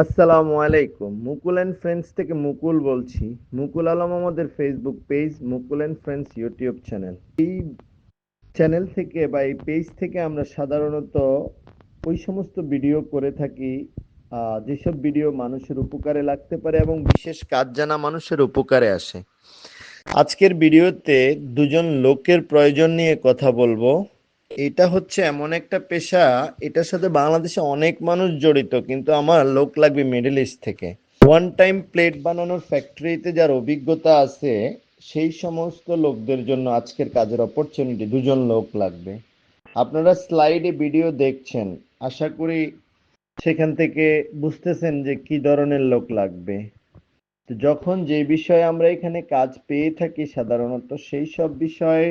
আসসালামু আলাইকুম। মুকুল and friends থেকে মুকুল বলছি। মুকুল আলম আমাদের Facebook page Mukul and friends YouTube channel এই চ্যানেল থেকে বা এই পেজ থেকে আমরা সাধারণত ওই সমস্ত ভিডিও করে থাকি যেসব ভিডিও মানুষের উপকারে লাগতে পারে এবং বিশেষ কাজ জানা মানুষের উপকারে আসে। আজকের ভিডিওতে দুজন লোকের প্রয়োজন নিয়ে কথা বলব। এটা হচ্ছে এমন একটা পেশা, এটার সাথে বাংলাদেশে অনেক মানুষ জড়িত, কিন্তু আমার লোক লাগবে মিডল ইস্ট থেকে। ওয়ান টাইম প্লেট বানানোর ফ্যাক্টরিতে যার অভিজ্ঞতা আছে, সেই সমস্ত লোকদের জন্য আজকের কাজের অপরচুনিটি দুজন লোক লাগবে। আপনারা স্লাইডে ভিডিও দেখছেন, আশা করি সেখান থেকে বুঝতেছেন যে কি ধরনের লোক লাগবে। তো যখন যে বিষয়ে আমরা এখানে কাজ পেয়ে থাকি, সাধারণত সেই সব বিষয়ে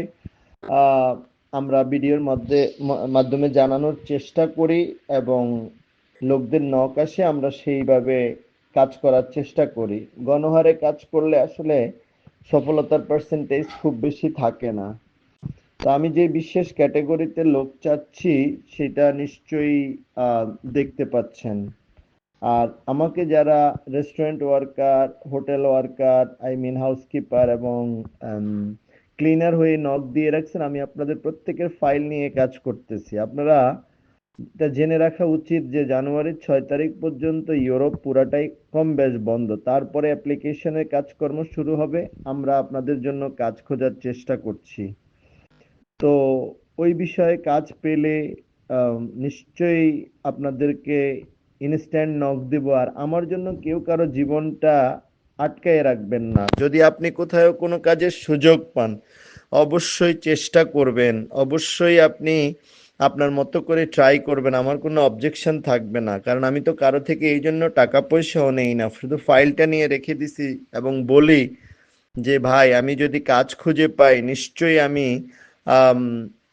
আমরা ভিডিওর মধ্যে মাধ্যমে জানানোর চেষ্টা করি এবং লোকদের নক আসে, আমরা সেইভাবে কাজ করার চেষ্টা করি। গণহারে কাজ করলে আসলে সফলতার পার্সেন্টেজ খুব বেশি থাকে না। তো আমি যে বিশেষ ক্যাটাগরিতে লোক চাচ্ছি, সেটা নিশ্চয়ই দেখতে পাচ্ছেন। আর আমাকে যারা restaurant worker hotel worker I mean housekeeper এবং ক্লিনার হয়ে নক দিয়ে রাখছেন, আমি আপনাদের প্রত্যেকের ফাইল নিয়ে কাজ করতেছি। আপনারা এটা জেনে রাখা উচিত যে জানুয়ারির ছয় তারিখ পর্যন্ত ইউরোপ পুরাটাই কম বেশ বন্ধ। তারপরে অ্যাপ্লিকেশনের কাজকর্ম শুরু হবে, আমরা আপনাদের জন্য কাজ খোঁজার চেষ্টা করছি। তো ওই বিষয়ে কাজ পেলে নিশ্চয়ই আপনাদেরকে ইনস্ট্যান্ট নক দেব। আর আমার জন্য কেউ কারও জীবনটা আটকায় রাখবেন না। যদি আপনি কোথাও কোনো কাজের সুযোগ পান, অবশ্যই চেষ্টা করবেন। অবশ্যই আপনি আপনার মতো করে ট্রাই করবেন। আমার কোনো অবজেকশন থাকবে না। কারণ আমি তো কারও থেকে এই জন্য টাকা পয়সাও নেই না। শুধু ফাইলটা নিয়ে রেখে দিছি এবং বলি যে, ভাই, আমি যদি কাজ খুঁজে পাই, নিশ্চয়ই আমি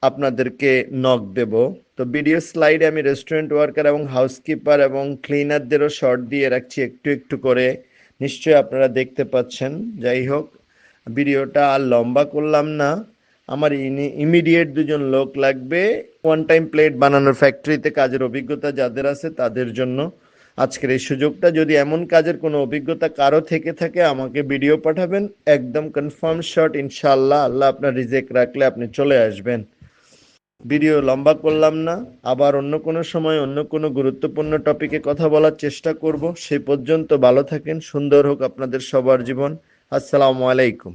আপনাদেরকে নক দেব। তো ভিডিও স্লাইডে আমি রেস্টুরেন্ট ওয়ার্কার এবং হাউসকিপার এবং ক্লিনারদেরও শর্ট দিয়ে রাখছি একটু একটু করে। নিশ্চয়ই আপনারা দেখতে পাচ্ছেন। যাই হোক, ভিডিওটা আর লম্বা করলাম না। আমার ইমিডিয়েট দুজন লোক লাগবে। ওয়ান টাইম প্লেট বানানোর ফ্যাক্টরিতে কাজের অভিজ্ঞতা যাদের আছে তাদের জন্য। আজকের এই সুযোগটা, যদি এমন কাজের কোনো অভিজ্ঞতা কারও থেকে থাকে, আমাকে ভিডিও পাঠাবেন। একদম কনফার্ম শট ইনশাল্লাহ আল্লাহ আপনার রিজেক্ট রাখলে আপনি চলে আসবেন। ভিডিও লম্বা করলাম না, আবার অন্য কোনো সময় অন্য কোনো গুরুত্বপূর্ণ টপিকে কথা বলার চেষ্টা করব। সে পর্যন্ত ভালো থাকেন, সুন্দর হোক আপনাদের সবার জীবন। আসসালামু আলাইকুম।